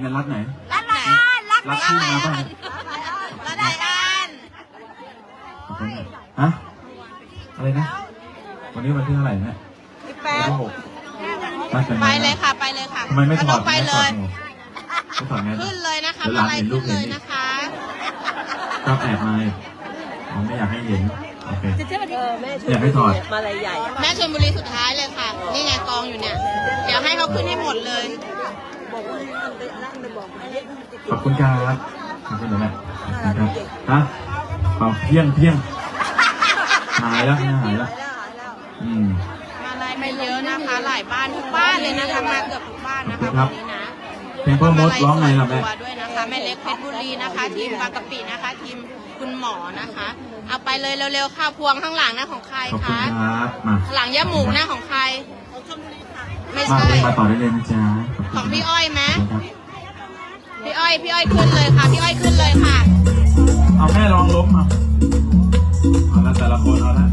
เนี่ยรัฐไหน รัดไหนรัดรัฐที่มาบ้างรัดไหนอันฮะอะไรนะ วันนี้วันที่เท่าไหร่เนี่ยพี่แป๊วันบที่หกมาจากไปเลยค่ะไปเลยค่ะทำไมไม่ถอดไปเลยถอดไงขึ้นเลยนะคะอะไรเห็นลูขึ้กนเลยนะคะชอบแอบมาอีกอ๋อไม่อยากให้เห็นโอเคอแม่ชอยากให้ถอดมาลายใหญ่ แม่ชลบุรีสุดท้ายเลยค่ะ นี่ไงกองอยู่เนี่ย เดี๋ยวให้เขาขึ้นให้หมดเลย บอกว่านั่งไปนั่งไปบอกเย็ดขอบคุณครับขอบคุณนะแม่ขอบคุณครับฮะเอาเพี้ยงเพี้ยงหายแล้วเนี่ยหายแล้วแล้วหายแล้วอืม มาไล่ไม่เยอะนะคะ หลายบ้านทุกบ้านเลยนะคะมาเกือบทุกบ้านนะคะครัวับ นนี้นะเพลงพ่อมดร้องไงล่ะแม่ ตัวด้วยนะคะแม่เล็กเพชรบุรีนะคะ ทีมบางกะปินะคะ ทีมคุณหมอนะคะ เอาไปเลยเร็วๆค่ะพวงข้างหลังนะของใครขอบคุณคะครับ มา หลังย่าหมูนะของใคร ไม่มาใช่มาต่อได้เลยนะจ๊ะขอบคุณของพี่อ้อยไหมครับพี่อ้อย พี่อ้อยขึ้นเลยค่ะ พี่อ้อยขึ้นเลยค่ะ เอาแม่ลองล้มมาเอาละแต่ละคนเอาละ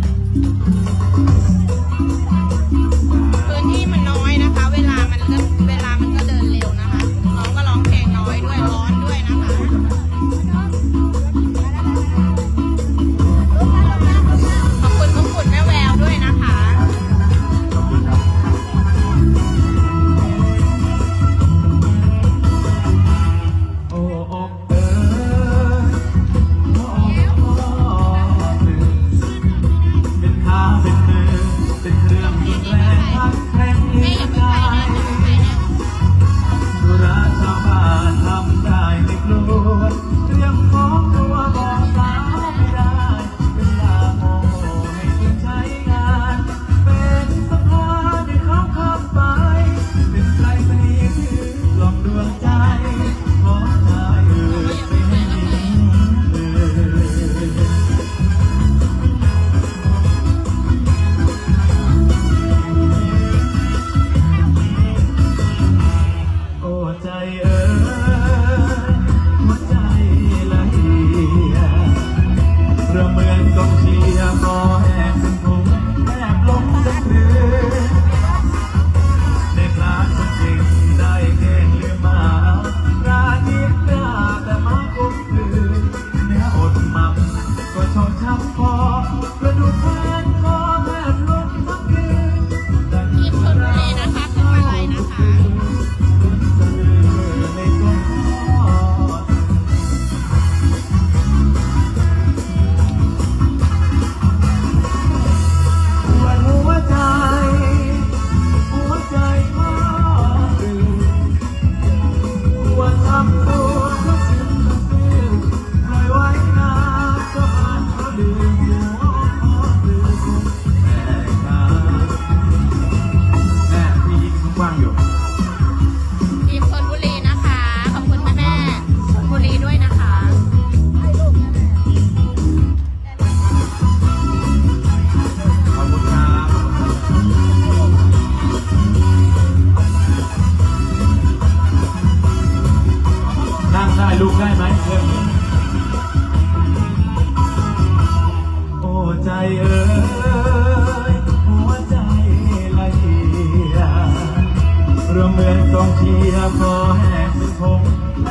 นั่งได้ลูกได้ไหมเรื่องนี้โอ้ใจเอ๋ยหัวใจละเอียดเรือเหมือนกองเชียร์พอแห้งเป็นพงแ